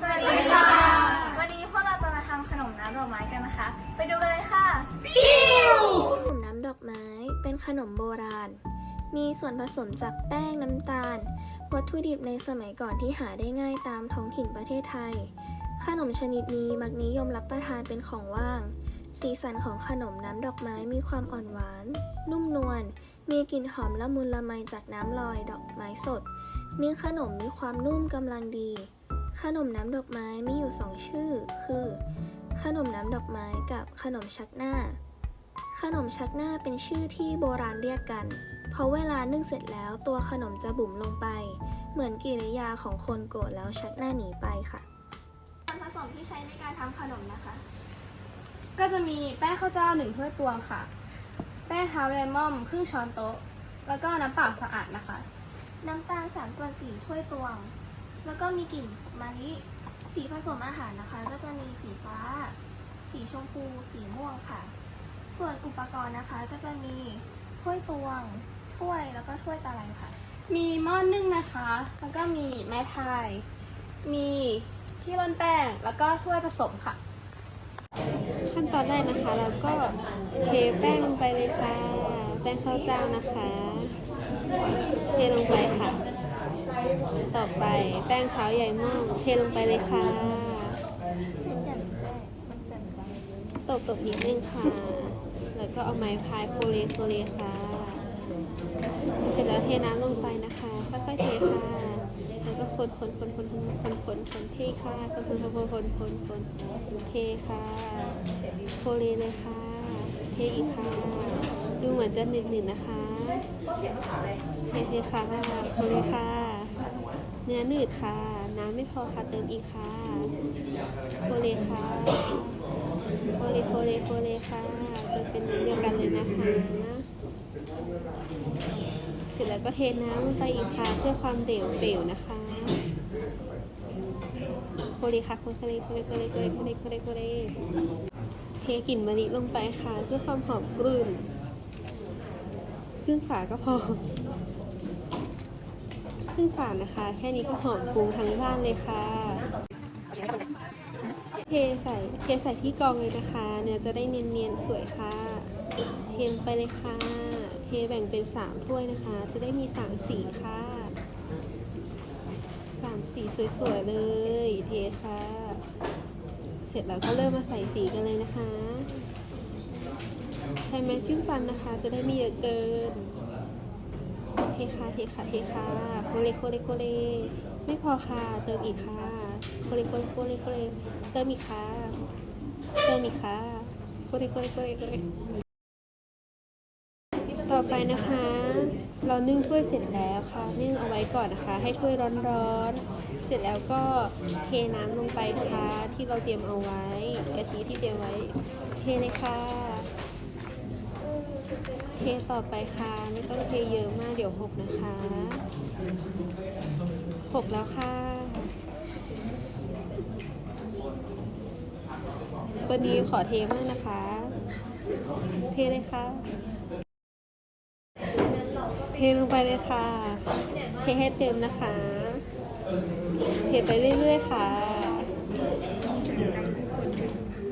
สวัสดีค่ะ วันนี้พวกเราจะมาทำขนมน้ำดอกไม้กันนะคะ ไปดูกันเลยค่ะขนมน้ำดอกไม้เป็นขนมโบราณ มีส่วนผสมจากแป้งน้ำตาล วัตถุดิบในสมัยก่อนที่หาได้ง่ายตามท้องถิ่นประเทศไทย ขนมชนิดนี้มักนิยมรับประทานเป็นของว่าง สีสันของขนมน้ำดอกไม้มีความอ่อนหวาน นุ่มนวล มีกลิ่นหอมละมุนละไมจากน้ำลอยดอกไม้สด เนื้อขนมมีความนุ่มกำลังดี ขนมน้ำดอกไม้มีอยู่สองชื่อ คือ ขนมน้ำดอกไม้กับขนมชักหน้า ขนมชักหน้าเป็นชื่อที่โบราณเรียกกัน เพราะเวลานึ่งเสร็จแล้วตัวขนมจะบุ๋มลงไป เหมือนกิริยาของคนโกรธแล้วชักหน้าหนีไปค่ะส่วนผสมที่ใช้ในการทำขนมนะคะ ก็จะมีแป้งข้าวเจ้าหนึ่งถ้วยตวงค่ะ แป้งทาวเวลมอมครึ่งช้อนโต๊ะ แล้วก็น้ำเปล่าสะอาดนะคะ น้ำตาล3ส่วน4ถ้วยตวง แล้วก็มีกลิ่นมะลิสีผสมอาหารนะคะ ก็จะมีสีฟ้า สีชมพู สีม่วงค่ะ ส่วนอุปกรณ์นะคะก็จะมีถ้วยตวง ถ้วยแล้วก็ถ้วยตะไลค่ะ มีหม้อนนึ่งนะคะ แล้วก็มีไม้พาย มีที่ร่อนแป้ง แล้วก็ถ้วยผสมค่ะ ขั้นตอนแรกนะคะเราก็เทแป้งลงไปเลยค่ะ แป้งข้าวเจ้านะคะ ต่อไป แป้งเท้าใหญ่ม่วงเทลงไปเลยค่ะ มันแจ่มแจ้งมันแจ่มใจตบตบๆนิดนึงค่ะ แล้วก็เอาไม้พายโคเลโคเลค่ะ เสร็จแล้วเทน้ำลงไปนะคะ ค่อยๆเทค่ะ แล้วก็คนคนคนคนคนคนคนคนเทค่ะคนคนคนคนคนคนคนเทค่ะ โคเลเลยค่ะ เทอีกค่ะ ดูเหมือนจะหนึบๆนะคะ เทเทค่ะโคเลค่ะ เนื้อหนืดค่ะ น้ำไม่พอค่ะ เติมอีกค่ะโคเลค่ะโคเลโคเลโคเลค่ะจะเป็นเนื้อเดียวกันเลยนะคะ เสร็จแล้วก็เทน้ำลงไปอีกค่ะ เพื่อความเดี่ยวเปลวนะคะโคเลค่ะโคเลโคเลโคเลโคเลโคเลโคเลโคเลเทกลิ่นมะลิลงไปค่ะ เพื่อความหอมกลุ่นครึ่งฝาก็พอ ครึ่งฝานะคะ แค่นี้ก็หอมฟุ้งทั้งบ้านเลยค่ะเทใส่เทใส่ที่กองเลยนะคะ เนื้อจะได้เนียนๆสวยค่ะ เทไปเลยค่ะ เทแบ่งเป็นสามถ้วยนะคะ จะได้มีสามสีค่ะสามสีสวยๆเลย เทค่ะ เสร็จแล้วก็เริ่มมาใส่สีกันเลยนะคะ ใช้ไม้จิ้มฟันนะคะ จะได้ไมีเยอะเกิน เทค่ะเทค่ะเทค่ะโคเลโคเลโคเลไม่พอค่ะ เติมอีกค่ะโคเลโคเลโคเลโคเลเติมอีกค่ะเติมอีกค่ะโคเลโคเลโคเลโคเลต่อไปนะคะ เรานึ่งถ้วยเสร็จแล้วค่ะ นึ่งเอาไว้ก่อนนะคะ ให้ถ้วยร้อนๆ เสร็จแล้วก็เทน้ำลงไปค่ะที่เราเตรียมเอาไว้กะทิที่เตรียมไว้เทเลยค่ะ เทต่อไปค่ะ ไม่ต้องเทเยอะมากเดี๋ยวหกนะคะหกแล้วค่ะ วันนี้ขอเทมากนะคะ เทเลยค่ะ เทลงไปเลยค่ะ เทให้เต็มนะคะ เทไปเรื่อยๆค่ะ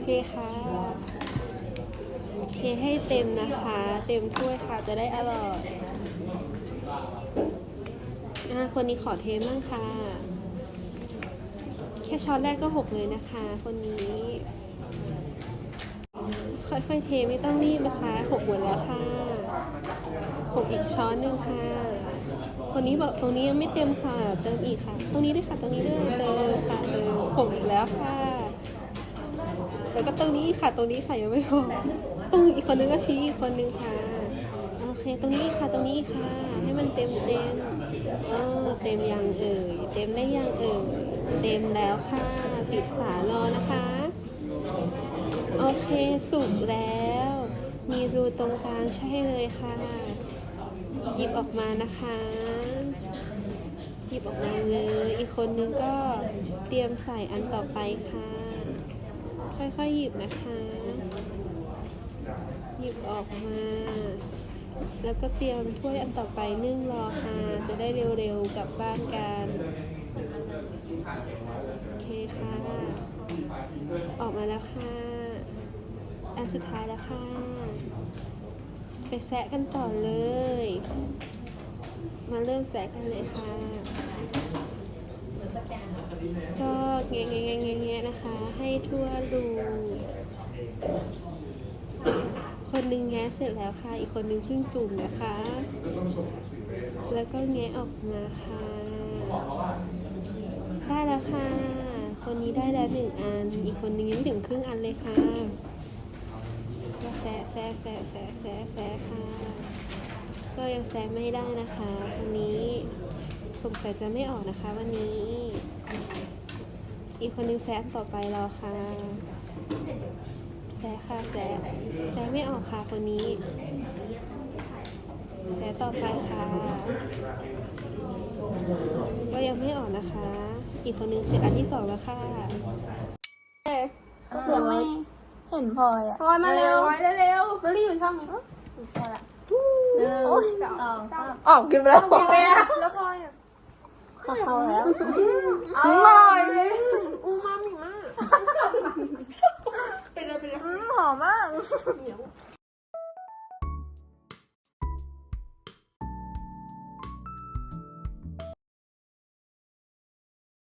เทค่ะ ให้เต็มนะคะ เต็มถ้วยค่ะจะได้อร่อยอะคนนี้ขอเทมั่งค่ะ แค่ช้อนแรกก็หกเลยนะคะ คนนี้ ค่อยๆเทไม่ต้องรีบนะคะหกหมดแล้วค่ะหกอีกช้อนหนึ่งค่ะ คนนี้บอกตรงนี้ยังไม่เต็มค่ะ เติมอีกค่ะ ตรงนี้ด้วยค่ะตรงนี้ด้วยเติมค่ะเติมหกอีกแล้วค่ะ แล้วก็ตรงนี้ค่ะตรงนี้ค่ะยังไม่พอ ตรงอีกคนนึงก็ชี้อีกคนนึงค่ะ โอเค ตรงนี้ค่ะ ตรงนี้ค่ะ ให้มันเต็มเต็มเออเต็มยังเอ่ย เต็มได้ยังเอ่ย เต็มแล้วค่ะ ปิดฝารอนะคะ โอเค สุกแล้ว มีรูตรงกลางใช่เลยค่ะ หยิบออกมานะคะ หยิบออกมาเลย อีกคนนึงก็เตรียมใส่อันต่อไปค่ะ ค่อยๆหยิบนะคะ ยิบออกมา แล้วก็เตรียมถ้วยอันต่อไปนึ่งรอค่ะจะได้เร็วๆกลับบ้านกันโอเคค่ะ ออกมาแล้วค่ะ อันสุดท้ายแล้วค่ะ ไปแซะกันต่อเลย มาเริ่มแซะกันเลยค่ะก็แงะแงะแงะแงะแงะนะคะ ให้ทั่วรู คนหนึงแงะเสร็จแล้วค่ะ อีกคนหนึงเพิ่งจุ่มนะคะ แล้วก็แงะออกมาค่ะ ได้แล้วค่ะ คนนี้ได้แล้วหนึ่งอัน อีกคนนึงยังไม่ถึงครึ่งอันเลยค่ะก็แซะแซะแซะแซะแซะแซะค่ะ ก็ยังแซะไม่ได้นะคะวันนี้สงสัยจะไม่ออกนะคะ วันนี้ อีกคนนึงแซะต่อไปรอค่ะ แซะค่ะแซะแซะไม่ออกค่ะคนนี้แซะต่อไปค่ะ ก็ยังไม่ออกนะคะ อีกคนนึงเสร็จอันที่สองแล้วค่ะก็คือไม่เห็นพลอยอะพลอยมาเร็วเร็วเบอร์รี่อยู่ช่องนี้โอ้ยสองออกกินไปแล้วยังไงอะแล้วพลอยอะเข้าเขาแล้วอร่อยเลยอูมามิมาก Нет.